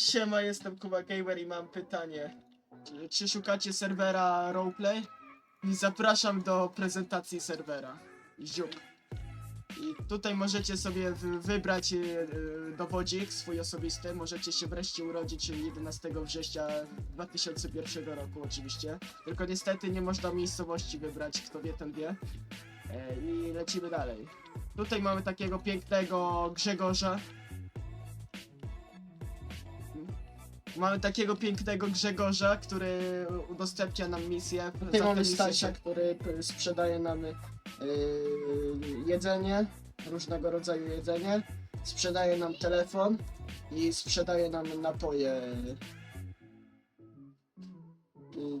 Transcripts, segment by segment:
Siema, jestem Kuba Gamer i mam pytanie. Czy, czy szukacie serwera roleplay? I zapraszam do prezentacji serwera. Ziup. I tutaj możecie sobie wy- wybrać e, e, dowodzik swój osobisty. Możecie się wreszcie urodzić 11 września 2001 roku oczywiście. Tylko niestety nie można miejscowości wybrać, kto wie ten wie. E, I lecimy dalej. Tutaj mamy takiego pięknego Grzegorza. Mamy takiego pięknego Grzegorza, który udostępnia nam misję. Tutaj mamy Stasia, który p- sprzedaje nam yy, jedzenie, różnego rodzaju jedzenie, sprzedaje nam telefon i sprzedaje nam napoje. Yy,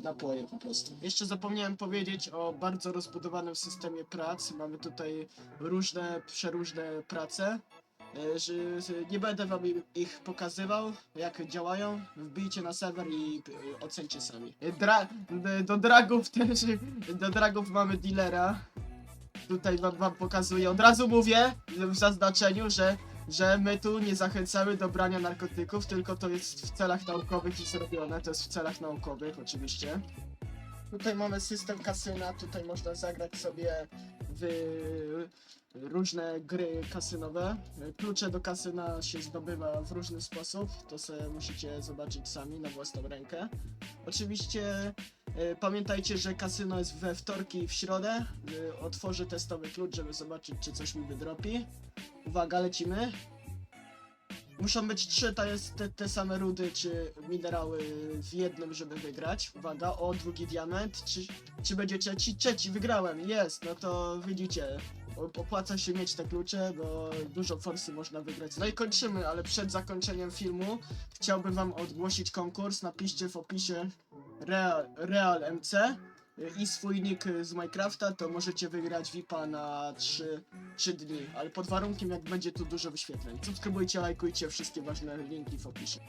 Napoje po prostu. Jeszcze zapomniałem powiedzieć o bardzo rozbudowanym systemie prac. Mamy tutaj różne, przeróżne prace. E, Że, nie będę wam ich pokazywał, jak działają. Wbijcie na serwer i e, ocencie sami. Dra do dragów też, do dragów mamy dealera. Tutaj wam, wam pokazuję. Od razu mówię w zaznaczeniu, że, że my tu nie zachęcamy do brania narkotyków, tylko to jest w celach naukowych i zrobione. To jest w celach naukowych oczywiście. Tutaj mamy system kasyna, tutaj można zagrać sobie w różne gry kasynowe. Klucze do kasyna się zdobywa w różny sposób, to sobie musicie zobaczyć sami na własną rękę. Oczywiście e, pamiętajcie, że kasyno jest we wtorki i w środę. E, otworzę testowy klucz, żeby zobaczyć, czy coś mi wydropi. Uwaga, lecimy. Muszą być trzy to jest te, te same rudy czy minerały w jednym, żeby wygrać. Uwaga, o drugi diament. Czy, czy będzie trzeci? Trzeci, wygrałem, jest. No to widzicie, opłaca się mieć te klucze, bo dużo forsy można wygrać. No i kończymy, ale przed zakończeniem filmu chciałbym wam ogłosić konkurs. Napiszcie w opisie Real, Real MC i swój nick z Minecrafta, to możecie wygrać VIPa na 3, 3 dni, ale pod warunkiem jak będzie tu dużo wyświetleń. Subskrybujcie, lajkujcie, wszystkie ważne linki w opisie.